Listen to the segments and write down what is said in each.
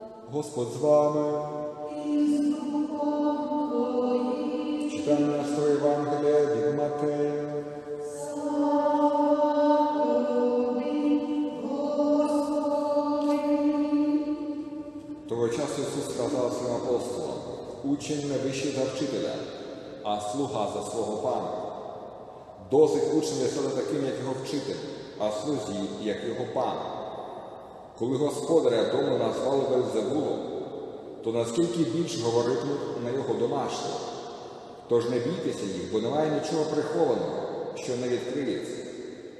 Господь з вами. Читання з Євангелія від Матея. Того часу Ісус сказав своїм апостолам, учень не вищий за вчителя, а слуга за свого пана. Досить учневі стати таким, як його вчитель, а слузі, як його пан. Коли господаря дому назвали Вельзевулом, то наскільки більше говоритимуть на його домашніх. Тож не бійтеся їх, бо немає нічого прихованого, що не відкриється,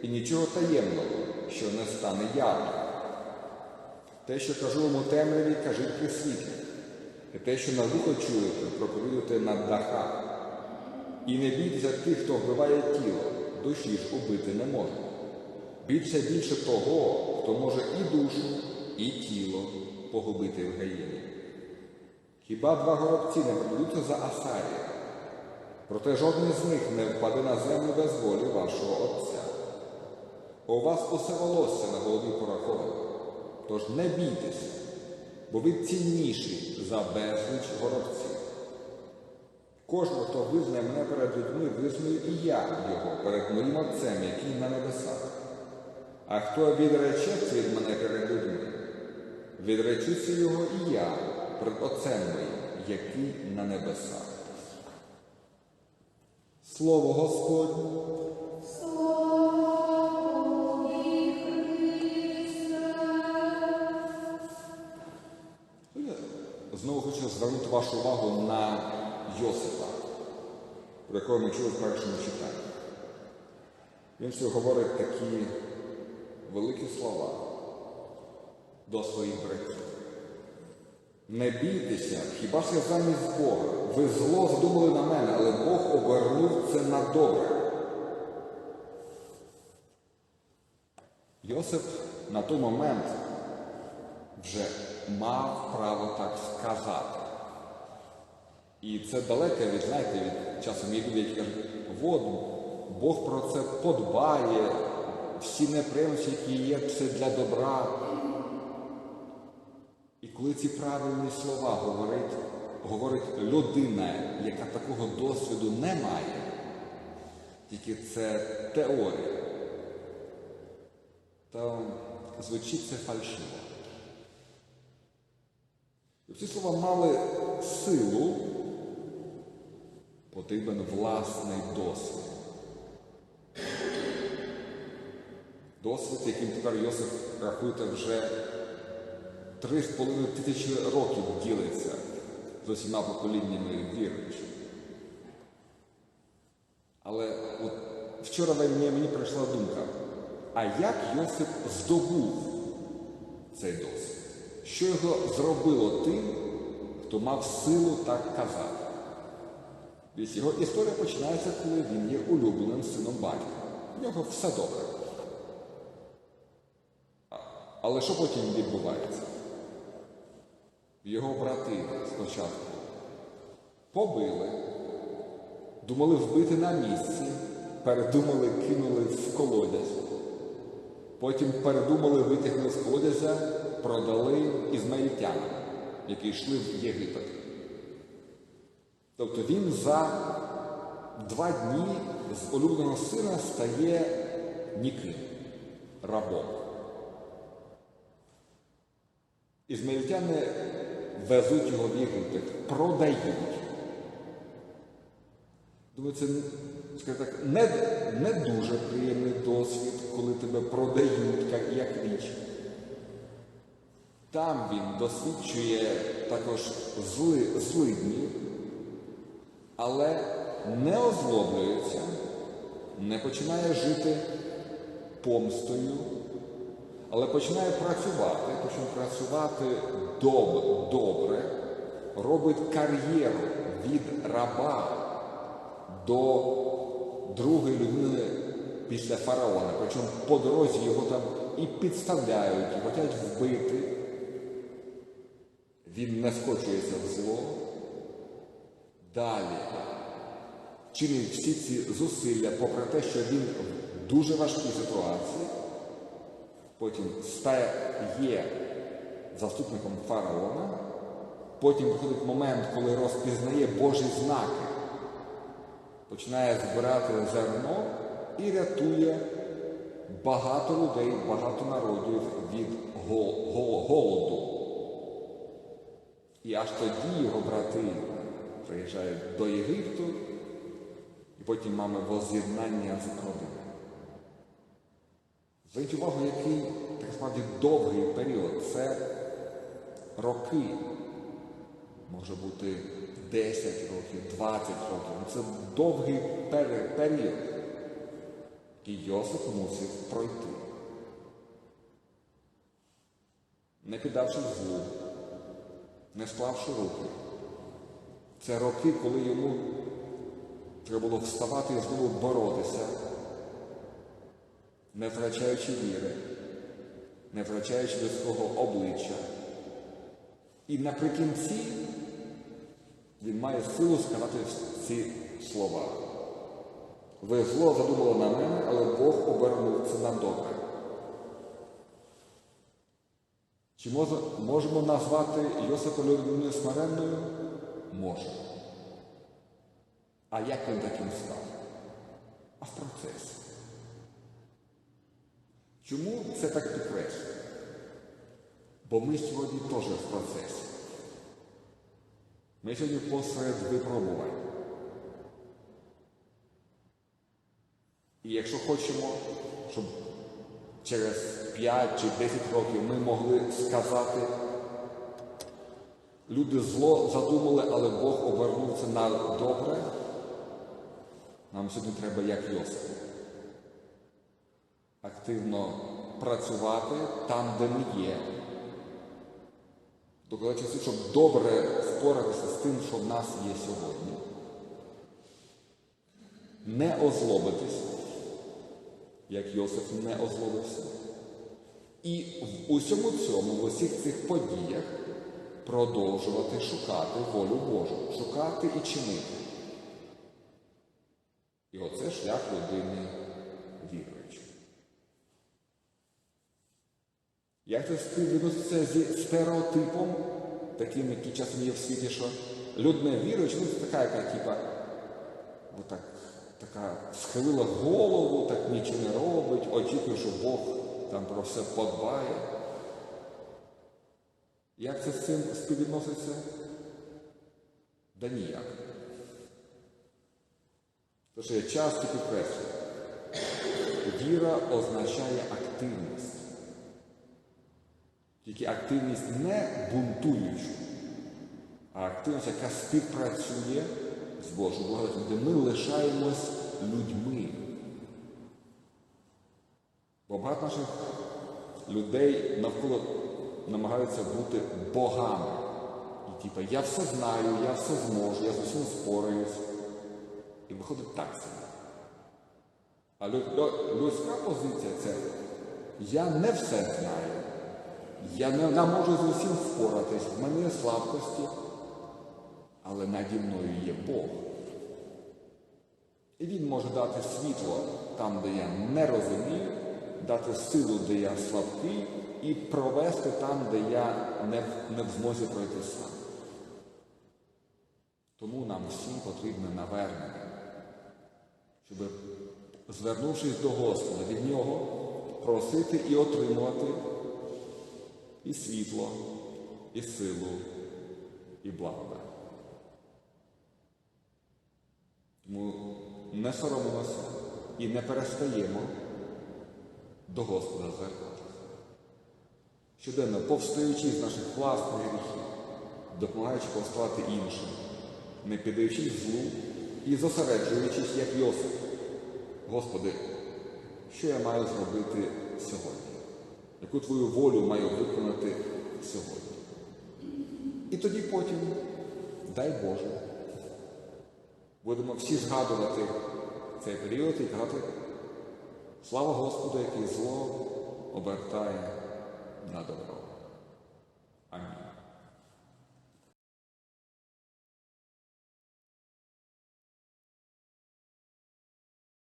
і нічого таємного, що не стане явним. Те, що кажу вам у темряві, кажіть при світлі, і те, що на вухо чуєте, проповідуйте на дахах. І не бійтеся тих, хто вбиває тіло, душі ж убити не може. Бійтеся більше того, хто може і душу, і тіло погубити в гаїні. Хіба два горобці не прийдуться за Асарія? Проте жодний з них не впаде на землю без волі вашого Отця. У вас усе волосся на голові пораховано, тож не бійтеся, бо ви цінніші за безліч горобців. Кожного, хто визнає мене перед людьми, визнаю і я його перед моїм Отцем, який на небесах. А хто відречеться від мене перед людьми, відречуся його і я перед Отцем моїм, який на небесах. Слово Господнє. Знову хочу звернути вашу увагу на Йосипа, про якого ми чули в першому читанні. Він все говорить такі великі слова до своїх братів. Не бійтеся, хіба ж я замість Бога? Ви зло здумали на мене, але Бог обернув це на добре. Йосип на той момент вже мав право так сказати. І це далеке від, знаєте, від часом є люди, які кажуть, от Бог про це подбає, всі неприємності, які є, це для добра. І коли ці правильні слова говорить, говорить людина, яка такого досвіду не має, тільки це теорія, то звучить це фальшиво. Ці слова мали силу, потрібен власний досвід. Досвід, яким тепер Йосиф рахуєте вже три з половиною тисячі років ділиться з усіма поколіннями віруючих. Але от вчора мені, прийшла думка, а як Йосип здобув цей досвід? Що його зробило тим, хто мав силу так казати? Його історія починається, коли він є улюбленим сином батька. В нього все добре. Але що потім відбувається? Його брати спочатку побили, думали вбити на місці, передумали, кинули в колодязь. Потім передумали витягнули з колодязя, продали ізмаїльтянам, які йшли в Єгипет. Тобто він за два дні з улюбленого сина стає ніким, рабом. Ізмаїльтяни везуть його в Єгипет, продають. Думаю, це так, не, не дуже приємний досвід, коли тебе продають як річ. Там він досвідчує також зли, злидні, але не озлоблюється, не починає жити помстою, але починає працювати, починає працювати доб, добре, робить кар'єру від раба до другої людини після фараона. Причому по дорозі його там і підставляють, і хочуть вбити. Він не скочується в зло. Далі чинить всі ці зусилля, попри те, що він в дуже важкій ситуації, потім стає заступником фараона. Потім приходить момент, коли розпізнає Божі знаки, починає збирати зерно і рятує багато людей, багато народів від гол- гол- голоду. І аж тоді його брати приїжджають до Єгипту, і потім маємо воз'єднання з родиною. Зверніть увагу, який так справді довгий період. Це роки. Може бути 10 років, 20 років. Це довгий період. І Йосип мусив пройти. Не піддавши злу, не склавши руки. Це роки, коли йому треба було вставати і знову боротися, не втрачаючи віри, не втрачаючи людського обличчя. І наприкінці він має силу сказати ці слова. Ви зло задумали на мене, але Бог обернув це на добре. Чи можемо назвати Йосипа людиною смиренною? Можемо. А як він таким став? А в процесі. Чому це так підкреслює? Бо ми сьогодні теж в процесі. Ми сьогодні посеред випробувань. І якщо хочемо, щоб через 5 чи 10 років ми могли сказати, люди зло задумали, але Бог обернув на добре, нам сьогодні треба як Йосип. Активно працювати там, де ми є. Докладати часу, щоб добре впоратися з тим, що в нас є сьогодні. Не озлобитись, як Йосиф не озлобився. І в усьому цьому, в усіх цих подіях продовжувати шукати волю Божу, шукати і чинити. І оце шлях людини Як це співвідноситься зі стереотипом, таким, який часом є в світі, що людина віруюча, ну це така, яка типа, отак, така схилила голову, так нічого не робить, очікує, що Бог там про все подбає. Як це з цим співвідноситься? Да ніяк. Тож я часто підкреслюю, віра означає активність. Тільки активність не бунтуючу, а активність, яка співпрацює з Божою благодаттю, де ми лишаємось людьми. Бо багато наших людей навколо намагаються бути богами. І типу, я все знаю, я все зможу, я з усім спораюсь. І виходить так собі. А лю- лю- людська позиція це я не все знаю. Я не, не можу з усім впоратись, в мене є слабкості, але наді мною є Бог. І Він може дати світло там, де я не розумію, дати силу, де я слабкий, і провести там, де я не, не в змозі пройти сам. Тому нам всім потрібне навернення, щоб, звернувшись до Господа, від Нього просити і отримувати і світло, і силу, і благодать. Тому не соромимося і не перестаємо до Господа звертатися. Щоденно повстаючи з наших власних гріхів, допомагаючи повставати іншим, не піддаючись злу і зосереджуючись, як Йосип. Господи, що я маю зробити сьогодні? Яку твою волю маю виконати сьогодні? І тоді потім, дай Боже, будемо всі згадувати цей період і казати, слава Господу, який зло обертає на добро.